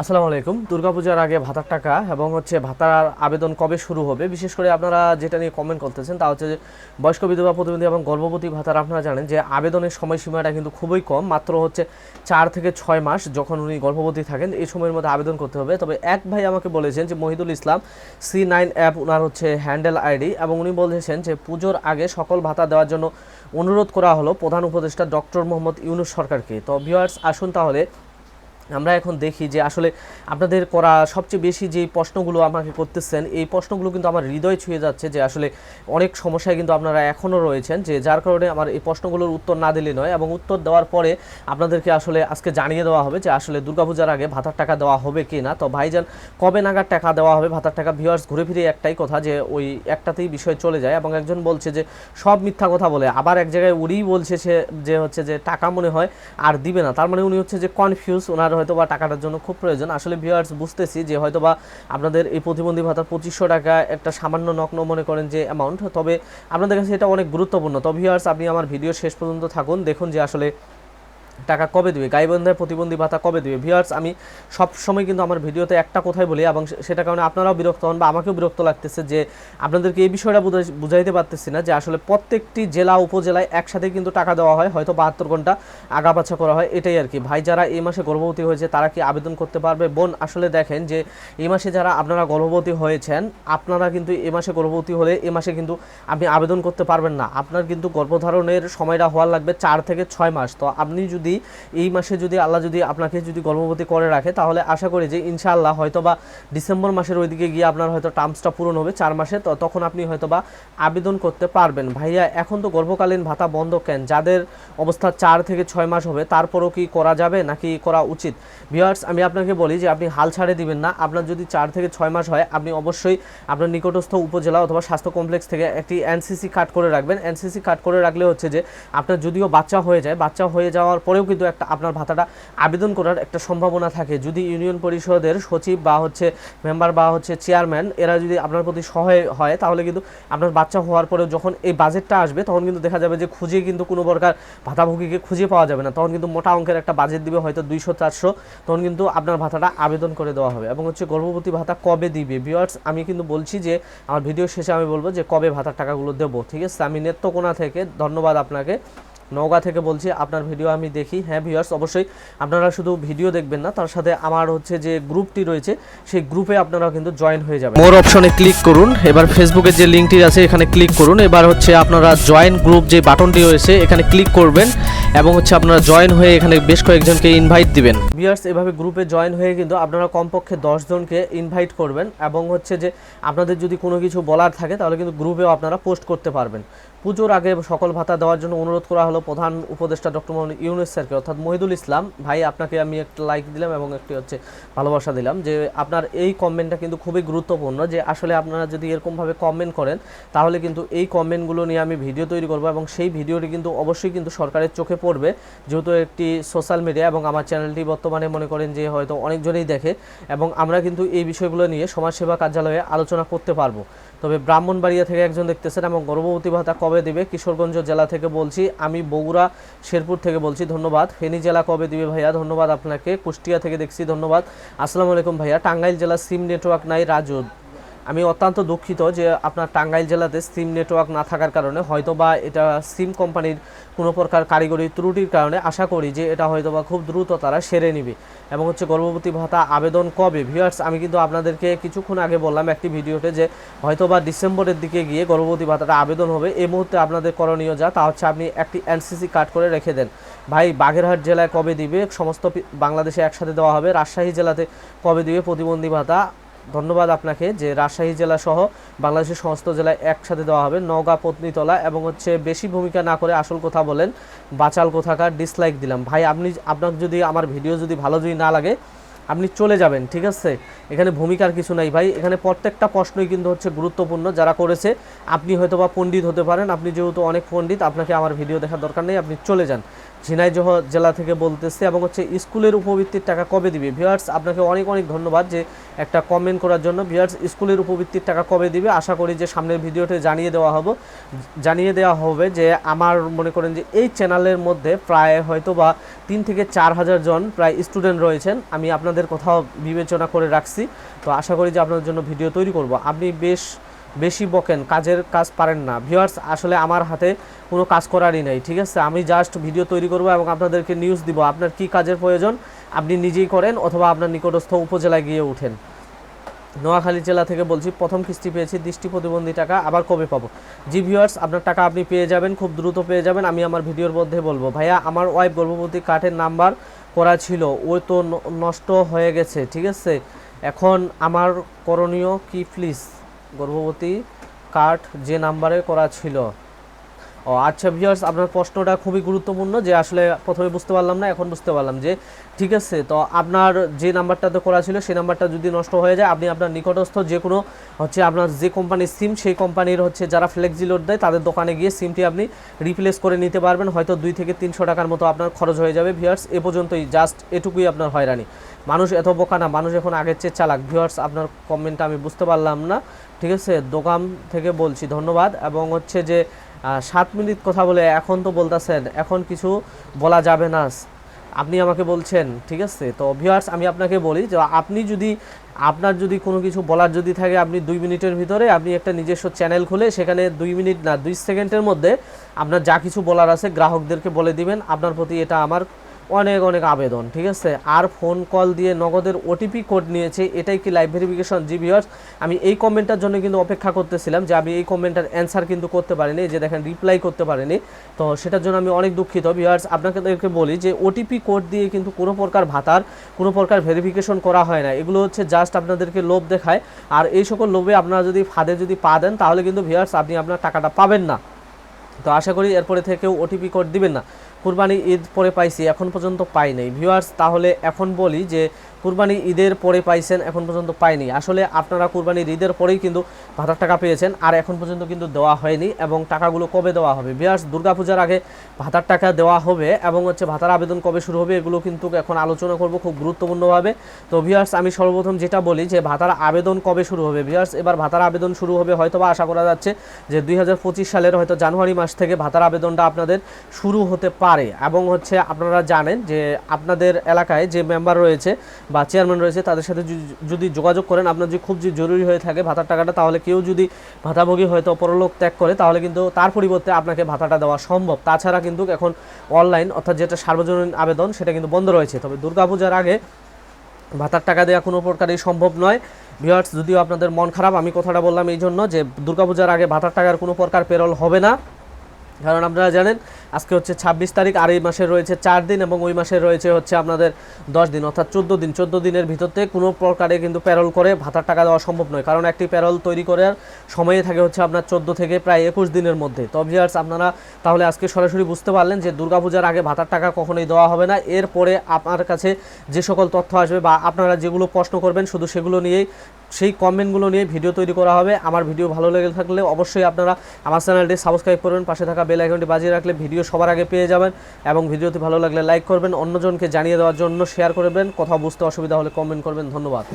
আসসালামু আলাইকুম। দুর্গাপূজার আগে ভাতার টাকা এবং হচ্ছে ভাতার আবেদন কবে শুরু হবে? বিশেষ করে আপনারা যেটা নিয়ে কমেন্ট করতেছেন তা হচ্ছে যে বয়স্ক বিধবা প্রতিবন্ধী এবং গর্ভবতী ভাতার আপনারা জানেন যে আবেদনের সময়সীমাটা কিন্তু খুবই কম, মাত্র হচ্ছে চার থেকে ছয় মাস যখন উনি গর্ভবতী থাকেন, এই সময়ের মধ্যে আবেদন করতে হবে। তবে এক ভাই আমাকে বলেছেন যে Mohidul Islam C nine app ওনার হচ্ছে হ্যান্ডেল আইডি এবং উনি বলেছেন যে পুজোর আগে সকল ভাতা দেওয়ার জন্য অনুরোধ করা হলো প্রধান উপদেষ্টা ডক্টর মোহাম্মদ ইউনুস সরকারকে। তো ভিউয়ার্স আসুন তাহলে আমরা এখন দেখি যে আসলে আপনাদের করা সবচেয়ে বেশি যে প্রশ্নগুলো আমাকে করতেছেন, এই প্রশ্নগুলো কিন্তু আমার হৃদয় ছুঁয়ে যাচ্ছে যে আসলে অনেক সমস্যায় কিন্তু আপনারা এখনও রয়েছেন যে যার কারণে আমার এই প্রশ্নগুলোর উত্তর না দিলে নয় এবং উত্তর দেওয়ার পরে আপনাদেরকে আসলে আজকে জানিয়ে দেওয়া হবে যে আসলে দুর্গাপূজার আগে ভাতার টাকা দেওয়া হবে কি না। তো ভাইজান, কবে নাগাদ টাকা দেওয়া হবে? ভাতার টাকা ভিউয়ার্স ঘুরে ফিরে একটাই কথা যে ওই একটাতেই বিষয় চলে যায় এবং একজন বলছে যে সব মিথ্যা কথা বলে, আবার এক জায়গায় উনিই বলছে সে যে হচ্ছে যে টাকা মনে হয় আর দিবে না। তার মানে উনি হচ্ছে যে কনফিউজ ওনার হয়তো বা টাকাটার জন্য খুব প্রয়োজন। আসলে ভিউয়ার্স বুঝতেছি যে হয়তো বা আপনাদের এই প্রতিবন্ধী ভাতা পঁচিশশো টাকা একটা সামান্য নগ্ন মনে করেন যে অ্যামাউন্ট তবে আপনাদের কাছে এটা অনেক গুরুত্বপূর্ণ। তো ভিউয়ার্স আপনি আমার ভিডিও শেষ পর্যন্ত থাকুন, দেখুন যে আসলে টাকা কবে দিবে? গাইবন্ধায় প্রতিবন্ধী ভাতা কবে দিবে? ভিউয়ার্স আমি সব সময় কিন্তু আমার ভিডিওতে একটা কথাই বলি এবং সেটা কারণে আপনারাও বিরক্ত হন বা আমাকেও বিরক্ত লাগতেছে যে আপনাদেরকে এই বিষয়টা বুঝাই- বুঝাইতে পারতেছি না যে আসলে প্রত্যেকটি জেলা, উপজেলায় একসাথে কিন্তু টাকা দেওয়া হয়, হয়তো বাহাত্তর ঘণ্টা আগাপাছা করা হয়, এটাই আর কি। ভাই, যারা এই মাসে গর্ভবতী হয়েছে, তারা কি আবেদন করতে পারবে? বোন, আসলে দেখেন যে এই মাসে যারা আপনারা গর্ভবতী হয়েছেন, আপনারা কিন্তু এই মাসে গর্ভবতী হলে এ মাসে কিন্তু আপনি আবেদন করতে পারবেন না। আপনার কিন্তু গর্ভধারণের সময়টা হওয়ার লাগবে চার থেকে ছয় মাস। তো আপনি যদি এই মাসে যদি আল্লাহ যদি আপনাকে যদি গর্ভবতী করে রাখে, তাহলে আশা করি যে ইনশাআল্লাহ হয়তো বা ডিসেম্বর মাসের ওইদিকে গিয়ে আপনার হয়তো টার্মসটা পূরণ হবে চার মাসে, তো তখন আপনি হয়তো বা আবেদন করতে পারবেন। ভাইয়া, এখন তো গর্ভকালীন ভাতা বন্ধ কেন? যাদের অবস্থা চার থেকে ছয় মাস হবে, তারপরও কি করা যাবে নাকি করা উচিত? ভিউয়ার্স, আমি আপনাকে বলি যে আপনি হাল ছাড়ে দিবেন না। আপনার যদি চার থেকে ছয় মাস হয়, আপনি অবশ্যই আপনার নিকটস্থ উপজেলা অথবা স্বাস্থ্য কমপ্লেক্স থেকে একটি এনসিসি কার্ড করে রাখবেন। এনসিসি কার্ড করে রাখলে হচ্ছে যে আপনার যদিও বাচ্চা হয়ে যায়, বাচ্চা হয়ে যাওয়ার পরেও কিন্তু একটা আপনার ভাতাটা আবেদন করার একটা সম্ভাবনা থাকে। যদি ইউনিয়ন পরিষদের সচিব বা হচ্ছে মেম্বার বা হচ্ছে চেয়ারম্যান এরা যদি আপনার প্রতি সহায় হয়, তাহলে কিন্তু আপনার বাচ্চা হওয়ার পরেও যখন এই বাজেটটা আসবে, তখন কিন্তু দেখা যাবে যে খুঁজে কিন্তু কোনো প্রকার ভাতাভোগীকে খুঁজে পাওয়া যাবে না। তখন কিন্তু মোটা অঙ্কের একটা বাজেট দিবে, হয়তো দুইশো, চারশো, তখন কিন্তু আপনার ভাতাটা আবেদন করে দেওয়া হবে। এবং হচ্ছে গর্ভবতী ভাতা কবে দিবে? ভিউয়ার্স আমি কিন্তু বলছি যে, আমার ভিডিও শেষে আমি বলব যে কবে ভাতার টাকাগুলো দেবো, ঠিক আছে? আমি নেত্রকোনা থেকে ধন্যবাদ আপনাকে। নওগাঁ থেকে বলছি আপনার ভিডিও আমি দেখি। হ্যাঁ ভিউয়ার্স অবশ্যই আপনারা শুধু ভিডিও দেখবেন না তার সাথে আমার হচ্ছে যে গ্রুপটি রয়েছে সেই গ্রুপে আপনারা কিন্তু জয়েন হয়ে যাবেন। মোর অপশনে ক্লিক করুন। এবার ফেসবুকের যে লিঙ্কটি আছে এখানে ক্লিক করুন। এবার হচ্ছে আপনারা জয়েন গ্রুপ যে বাটনটি রয়েছে এখানে ক্লিক করবেন এবং হচ্ছে আপনারা জয়েন হয়ে এখানে বেশ কয়েকজনকে ইনভাইট দিবেন। ভিউয়ার্স এভাবে গ্রুপে জয়েন হয়ে কিন্তু আপনারা কমপক্ষে দশ জনকে ইনভাইট করবেন এবং হচ্ছে যে আপনাদের যদি কোনো কিছু বলার থাকে তাহলে কিন্তু গ্রুপেও আপনারা পোস্ট করতে পারবেন। পুজোর আগে সকল ভাতা দেওয়ার জন্য অনুরোধ করা হলো প্রধান উপদেষ্টা ডক্টর মোহাম্মদ ইউনুস স্যারকে। অর্থাৎ মহিদুল ইসলাম, ভাই আপনাকে আমি একটা লাইক দিলাম এবং একটি হচ্ছে ভালোবাসা দিলাম যে আপনার এই কমেন্টটা কিন্তু খুবই গুরুত্বপূর্ণ যে আসলে আপনারা যদি এরকমভাবে কমেন্ট করেন, তাহলে কিন্তু এই কমেন্টগুলো নিয়ে আমি ভিডিও তৈরি করব এবং সেই ভিডিওটি কিন্তু অবশ্যই কিন্তু সরকারের চোখে পড়বে। যেহেতু একটি সোশ্যাল মিডিয়া এবং আমার চ্যানেলটি বর্তমানে মনে করেন যে হয়তো অনেকজনেই দেখে এবং আমরা কিন্তু এই বিষয়গুলো নিয়ে সমাজসেবা কার্যালয়ে আলোচনা করতে পারব। তবে ব্রাহ্মণবাড়িয়া থেকে একজন দেখতেছেন এবং গর্ভবতী ভাতা কবে দিবে কিশোরগঞ্জ জেলা থেকে বলছি, আমি বগুড়া, শেরপুর থেকে বলছি, ধন্যবাদ। ফেনী জেলা কবে দিবে ভাইয়া? ধন্যবাদ আপনাকে। কুষ্টিয়া থেকে দেখছি, ধন্যবাদ। আসসালামু আলাইকুম ভাইয়া। টাঙ্গাইল জেলা সিম নেটওয়ার্ক নাই রাজু আমি অত্যন্ত দুঃখিত যে আপনার টাঙ্গাইল জেলাতে সিম নেটওয়ার্ক না থাকার কারণে হয়তো বা এটা সিম কোম্পানির কোনো প্রকার কারিগরি ত্রুটির কারণে আশা করি যে এটা হয়তো বা খুব দ্রুত তারা সেরে নিবে। এবং হচ্ছে গর্ভবতী ভাতা আবেদন কবে? ভিউয়ার্স আমি কিন্তু আপনাদেরকে কিছুক্ষণ আগে বললাম একটি ভিডিওতে যে হয়তো বা ডিসেম্বরের দিকে গিয়ে গর্ভবতী ভাতাটা আবেদন হবে। এই মুহূর্তে আপনাদের করণীয় যা, তা হচ্ছে আপনি একটি এনসিসি কার্ড করে রেখে দেন। ভাই, বাগেরহাট জেলায় কবে দিবে? সমস্ত বাংলাদেশে একসাথে দেওয়া হবে। রাজশাহী জেলাতে কবে দিবে প্রতিবন্ধী ভাতা? ধন্যবাদ আপনাকে যে রাজশাহী জেলা সহ বাংলাদেশের সমস্ত জেলায় একসাথে দেওয়া হবে। নওগাঁ, পত্নীতলা এবং হচ্ছে বেশি ভূমিকা না করে আসল কথা বলেন, বাচাল কোথাকার ডিসলাইক দিলাম। ভাই, আপনি আপনার যদি আমার ভিডিও যদি ভালো যদি না লাগে আপনি চলে যাবেন, ঠিক আছে? এখানে ভূমিকার কিছু নাই ভাই। এখানে প্রত্যেকটা প্রশ্নই কিন্তু হচ্ছে গুরুত্বপূর্ণ যারা করেছে। আপনি হয়তো বা পণ্ডিত হতে পারেন, আপনি যেহেতু অনেক পণ্ডিত, আপনাকে আমার ভিডিও দেখার দরকার নেই, আপনি চলে যান। ঝিনাইদহ জেলা থেকে বলতেছে এবং হচ্ছে স্কুলের উপবৃত্তির টাকা কবে দিবে? ভিউয়ার্স, আপনাকে অনেক অনেক ধন্যবাদ যে একটা কমেন্ট করার জন্য। ভিউয়ার্স, স্কুলের উপবৃত্তির টাকা কবে দিবে? আশা করি যে সামনের ভিডিওতে জানিয়ে দেওয়া হবে। জানিয়ে দেওয়া হবে যে আমার মনে করেন যে এই চ্যানেলের মধ্যে প্রায় হয়তো বা তিন থেকে চার হাজার জন প্রায় স্টুডেন্ট রয়েছেন। আমি আপনাদের তাদের কথাও বিবেচনা করে রাখছি। তো আশা করি যে আপনার জন্য ভিডিও তৈরি করব। আপনি বেশ, বেশি বকেন, কাজের কাজ পারেন না। ভিউয়ার্স, আসলে আমার হাতে কোনো কাজ করারই নেই, ঠিক আছে? আমি জাস্ট ভিডিও তৈরি করব এবং আপনাদেরকে নিউজ দিব, আপনার কি কাজের প্রয়োজন আপনি নিজেই করেন অথবা আপনার নিকটস্থ উপজেলায় গিয়ে উঠেন। নোয়াখালী জেলা থেকে বলছি, প্রথম কিস্তি পেয়েছি দৃষ্টি প্রতিবন্ধী টাকা, আবার কবে পাবো? জি ভিউয়ার্স, আপনার টাকা আপনি পেয়ে যাবেন, খুব দ্রুত পেয়ে যাবেন, আমি আমার ভিডিওর মধ্যে বলব। ভাইয়া, আমার ওয়াইফ গর্ভবতী কার্ডের নাম্বার করা ছিল, ও তো নষ্ট হয়ে গেছে, ঠিক আছে? এখন আমার করণীয় কি প্লিজ গর্ভবতী কার্ড যে নাম্বারে করা ছিল। ও আচ্ছা ভিউয়ার্স আপনার প্রশ্নটা খুবই গুরুত্বপূর্ণ যে আসলে প্রথমে বুঝতে পারলাম না, এখন বুঝতে পারলাম যে ঠিক আছে, তো আপনার যে নাম্বারটাতে করা ছিল সেই নাম্বারটা যদি নষ্ট হয়ে যায়, আপনি আপনার নিকটস্থ যে কোনো হচ্ছে আপনার যে কোম্পানির সিম সেই কোম্পানির হচ্ছে যারা ফ্লেক্সি লোড দেয়, তাদের দোকানে গিয়ে সিমটি আপনি রিপ্লেস করে নিতে পারবেন। হয়তো দুই থেকে তিনশো টাকার মতো আপনার খরচ হয়ে যাবে ভিউয়ার্স এ পর্যন্তই জাস্ট এটুকুই আপনার হয়রানি। মানুষ এত বোকা না, মানুষ এখন আগের চেয়ে চালাক। ভিউয়ার্স আপনার কমেন্টটা আমি বুঝতে পারলাম না। ঠিক আছে, দোকান থেকে বলছি, ধন্যবাদ। এবং হচ্ছে যে সাত মিনিট কথা বলে এখন তো বলতেছেন, এখন কিছু বলা যাবে না। আপনি আমাকে বলছেন, ঠিক আছে? তো ভিউয়ার্স আমি আপনাকে বলি যে আপনি যদি, আপনার যদি কোনো কিছু বলার যদি থাকে আপনি দুই মিনিটের ভিতরে আপনি একটা নিজস্ব চ্যানেল খুলে সেখানে দুই মিনিট না, দুই সেকেন্ডের মধ্যে আপনার যা কিছু বলার আছে গ্রাহকদেরকে বলে দিবেন। আপনার প্রতি এটা আমার অনেক অনেক আবেদন, ঠিক আছে? আর ফোন কল দিয়ে নগদের ওটিপি কোড নিয়েছে, এটাই কি লাইভ ভেরিফিকেশন জি ভিউয়ার্স আমি এই কমেন্টটার জন্য কিন্তু অপেক্ষা করতেছিলাম যে আমি এই কমেন্টটার অ্যান্সার কিন্তু করতে পারিনি, যে দেখেন রিপ্লাই করতে পারিনি। তো সেটার জন্য আমি অনেক দুঃখিত ভিউয়ার্স আপনাদেরকে বলি যে ওটিপি কোড দিয়ে কিন্তু কোনো প্রকার ভাতার, কোনো প্রকার ভেরিফিকেশন করা হয় না। এগুলো হচ্ছে জাস্ট আপনাদেরকে লোভ দেখায়। আর এই সকল লোভে আপনারা যদি ফাঁদে যদি পা দেন, তাহলে কিন্তু ভিউয়ার্স আপনি আপনার টাকাটা পাবেন না। তো আশা করি এরপরে থেকেও ওটিপি কোড দিবেন না। কুরবানি ঈদ পরে পাইছি, এখন পর্যন্ত পাই নাই। ভিউয়ার্স তাহলে এখন বলি যে কুরবানি ঈদের পরে পাইছেন, এখন পর্যন্ত পাইনি। আসলে আপনারা কুরবানির ঈদের পরেই কিন্তু ভাতার টাকা পেয়েছেন, আর এখন পর্যন্ত কিন্তু দেওয়া হয়নি এবং টাকাগুলো কবে দেওয়া হবে? ভিউয়ার্স দুর্গাপূজার আগে ভাতার টাকা দেওয়া হবে এবং হচ্ছে ভাতার আবেদন কবে শুরু হবে এগুলো কিন্তু এখন আলোচনা করব খুব গুরুত্বপূর্ণভাবে। তো ভিউয়ার্স আমি সর্বপ্রথম যেটা বলি যে ভাতার আবেদন কবে শুরু হবে? ভিউয়ার্স এবার ভাতার আবেদন শুরু হবে হয়তো বা আশা করা যাচ্ছে যে দুই হাজার পঁচিশ সালের হয়তো জানুয়ারি মাস থেকে ভাতার আবেদনটা আপনাদের শুরু হতে পারে। এবং হচ্ছে আপনারা জানেন যে আপনাদের এলাকায় যে মেম্বার রয়েছে বা চেয়ারম্যান রয়েছে, তাদের সাথে যদি- যদি যোগাযোগ করেন, আপনার যে খুব যে জরুরি হয়ে থাকে ভাতার টাকাটা, তাহলে কেউ যদি ভাতাভোগী হয়তো পরলোক ত্যাগ করে, তাহলে কিন্তু তার পরিবর্তে আপনাকে ভাতাটা দেওয়া সম্ভব। তাছাড়া কিন্তু এখন অনলাইন অর্থাৎ যেটা সার্বজনীন আবেদন, সেটা কিন্তু বন্ধ রয়েছে। তবে দুর্গাপূজার আগে ভাতার টাকা দেওয়া কোনো প্রকারই সম্ভব নয়। ভিউয়ার্স যদিও আপনাদের মন খারাপ, আমি কথাটা বললাম এই জন্য যে দুর্গাপূজার আগে ভাতার টাকার কোনো প্রকার পেরল হবে না। কারণ আপনারা জানেন আজকে হচ্ছে ছাব্বিশ তারিখ আর এই মাসে রয়েছে চার দিন এবং ওই মাসে রয়েছে হচ্ছে আপনাদের দশ দিন, অর্থাৎ চোদ্দ দিন। চোদ্দ দিনের ভিতরতে কোনো প্রকারে কিন্তু প্যারোল করে ভাতার টাকা দেওয়া সম্ভব নয়, কারণ একটি প্যারোল তৈরি করার সময়ে থাকে হচ্ছে আপনার চোদ্দ থেকে প্রায় একুশ দিনের মধ্যে। তো ভিউয়ার্স আপনারা তাহলে আজকে সরাসরি বুঝতে পারলেন যে দুর্গাপূজার আগে ভাতার টাকা কখনোই দেওয়া হবে না। এরপরে আপনার কাছে যে সকল তথ্য আসবে বা আপনারা যেগুলো প্রশ্ন করবেন, শুধু সেগুলো নিয়েই, সেই কমেন্টগুলো নিয়ে ভিডিও তৈরি করা হবে। আমার ভিডিও ভালো লেগে থাকলে অবশ্যই আপনারা আমার চ্যানেলটি সাবস্ক্রাইব করবেন পাশে থাকা বেল আইকনটি বাজিয়ে রাখলে ভিডিও সবার আগে পেয়ে যাবেন এবং ভিডিওটি ভালো লাগলে লাইক করবেন, অন্যজনকে জানিয়ে দেওয়ার জন্য শেয়ার করবেন কথা বুঝতে অসুবিধা হলে কমেন্ট করবেন। ধন্যবাদ।